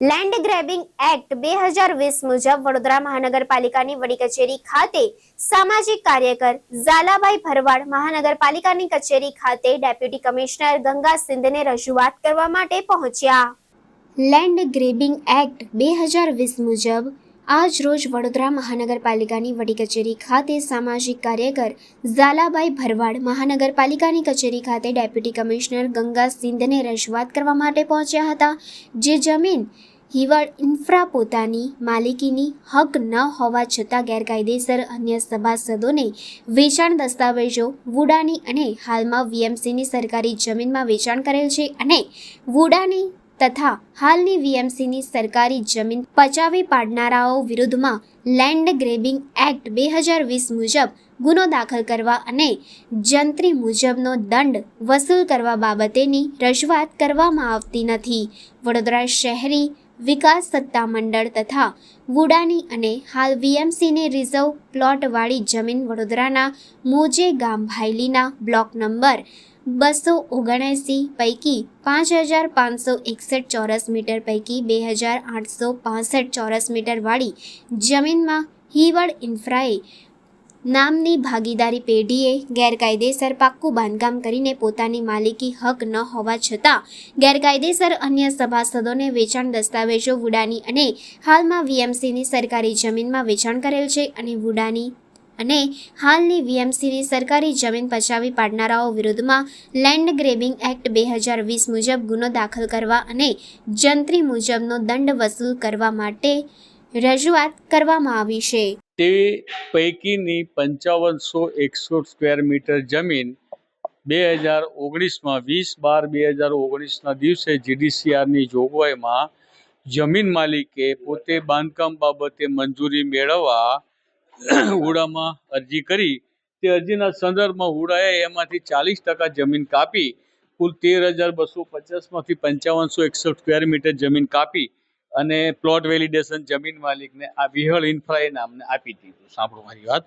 Land grabbing act બે હજાર વીસ મુજબ વડોદરા મહાનગરપાલિકાની વડી કચેરી ખાતે સામાજિક કાર્યકર ઝાલાભાઈ ભરવાડ મહાનગરપાલિકાની કચેરી ખાતે ડેપ્યુટી કમિશનર ગંગા સિંધને રજૂઆત કરવા માટે પહોંચ્યા. લેન્ડ ગ્રેબિંગ એક્ટ બે હજાર વીસ મુજબ આજ રોજ વડોદરા મહાનગરપાલિકાની વડી કચેરી ખાતે સામાજિક કાર્યકર ઝાલાભાઈ ભરવાડ મહાનગરપાલિકાની કચેરી ખાતે ડેપ્યુટી કમિશનર ગંગા સિંધને રજૂઆત કરવા માટે પહોંચ્યા હતા, જે જમીન હિવાળ ઇન્ફ્રા પોતાની માલિકીની હક ન હોવા છતાં ગેરકાયદેસર અન્ય સભાસદોને વેચાણ દસ્તાવેજો, વુડાની અને હાલમાં વીએમસીની સરકારી જમીનમાં વેચાણ કરેલ છે અને વુડાની તથા હાલની વીએમસીની સરકારી જમીન પચાવી પાડનારાઓ વિરુદ્ધમાં લેન્ડ ગ્રેબિંગ એક્ટ બે હજાર વીસ મુજબ ગુનો દાખલ કરવા અને જંત્રી મુજબનો દંડ વસૂલ કરવા બાબતેની રજૂઆત કરવામાં આવતી નથી. વડોદરા શહેરી વિકાસ સત્તામંડળ તથા વુડાની અને હાલ વીએમસીને રિઝર્વ પ્લોટવાળી જમીન વડોદરાના મોજે ગામ ભાયલીના બ્લોક નંબર બસો ઓગણએંસી પૈકી પાંચ હજાર પાંચસો એકસઠ ચોરસ મીટર પૈકી બે હજાર આઠસો પાસઠ ચોરસ મીટરવાળી જમીનમાં હિવડ ઇન્ફ્રાએ નામની ભાગીદારી પેઢીએ ગેરકાયદેસર પાક્કું બાંધકામ કરીને પોતાની માલિકી હક ન હોવા છતાં ગેરકાયદેસર અન્ય સભાસદોને વેચાણ દસ્તાવેજો, વુડાની અને હાલમાં વીએમસીની સરકારી જમીનમાં વેચાણ કરેલ છે અને વુડાની અને હાલની વીએમસીની સરકારી જમીન પચાવી પાડનારાઓ વિરુદ્ધમાં લેન્ડ ગ્રેબિંગ એક્ટ બે હજાર વીસ મુજબ ગુનો દાખલ કરવા અને જંત્રી મુજબનો દંડ વસૂલ કરવા માટે રજૂઆત કરવામાં આવી છે. તે પૈકીની પંચાવનસો એકસો સ્ક્વેર મીટર જમીન બે હજાર ઓગણીસમાં વીસ બાર બે હજાર ઓગણીસના દિવસે જીડીસીઆરની જોગવાઈમાં જમીન માલિકે પોતે બાંધકામ બાબતે મંજૂરી મેળવવા હુડામાં અરજી કરી. તે અરજીના સંદર્ભમાં હુડાએ એમાંથી ચાલીસ ટકા જમીન કાપી, કુલ તેર હજાર બસો પચાસમાંથી પંચાવનસો એકસઠ સ્ક્વેર મીટર જમીન કાપી અને પ્લોટ વેલિડેશન જમીન માલિકને આ વિહળ ઇન્ફ્રાએ નામને આપી દીધું. સાંભળો મારી વાત.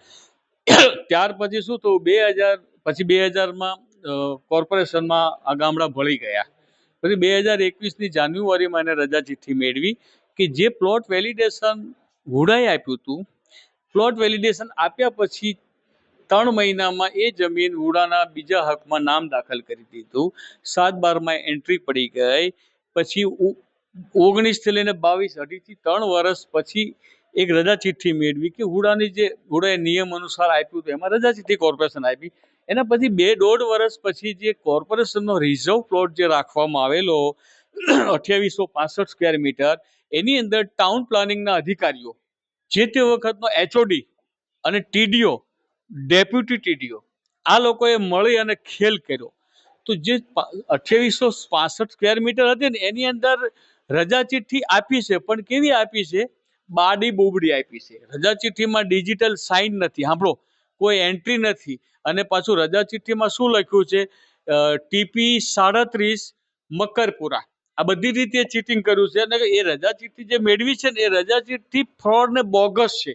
ત્યાર પછી શું થયું? બે હજાર, પછી બે હજારમાં કોર્પોરેશનમાં આ ગામડા ભળી ગયા. પછી બે હજાર એકવીસની જાન્યુઆરીમાં એને રજા ચિઠ્ઠી મેળવી કે જે પ્લોટ વેલિડેશન હુડાએ આપ્યું હતું પ્લોટ વેલિડેશન આપ્યા પછી ત્રણ મહિનામાં એ જમીન હુડાના બીજા હકમાં નામ દાખલ કરી દીધું. સાત બારમાં એન્ટ્રી પડી ગઈ. પછી ઓગણીસથી લઈને બાવીસ અઢીથી ત્રણ વર્ષ પછી એક રજા ચિઠ્ઠી મેળવી કે હુડાની જે, હુડાએ નિયમ અનુસાર આપ્યું હતું, એમાં રજા ચિઠ્ઠી કોર્પોરેશન આપી. એના પછી બે દોઢ વર્ષ પછી જે કોર્પોરેશનનો રિઝર્વ પ્લોટ જે રાખવામાં આવેલો, અઠ્યાવીસો પાસઠ સ્ક્વેર મીટર, એની અંદર ટાઉન પ્લાનિંગના અધિકારીઓ જે તે વખતનો એચઓડી અને ટીડીઓ ડેપ્યુટી ટીડીઓ આ લોકોએ મળી અને ખેલ કર્યો. તો જે અઠ્યાવીસો પાસઠ સ્ક્વેર મીટર હતી ને, એની અંદર રજા ચિઠ્ઠી આપી છે, પણ કેવી આપી છે? બાડી બોબડી આપી છે. રજા ચિઠ્ઠીમાં ડિજિટલ સાઇન નથી. સાંભળો, કોઈ એન્ટ્રી નથી. અને પાછું રજા ચિઠ્ઠીમાં શું લખ્યું છે? ટીપી સાડત્રીસ મકરપુરા. આ બધી રીતે ચીટિંગ કર્યું છે અને એ રજા ચીઠ્ઠી જે મેળવી છે ને એ રજા ચીઠ્ઠી ફ્રોડ ને બોગસ છે.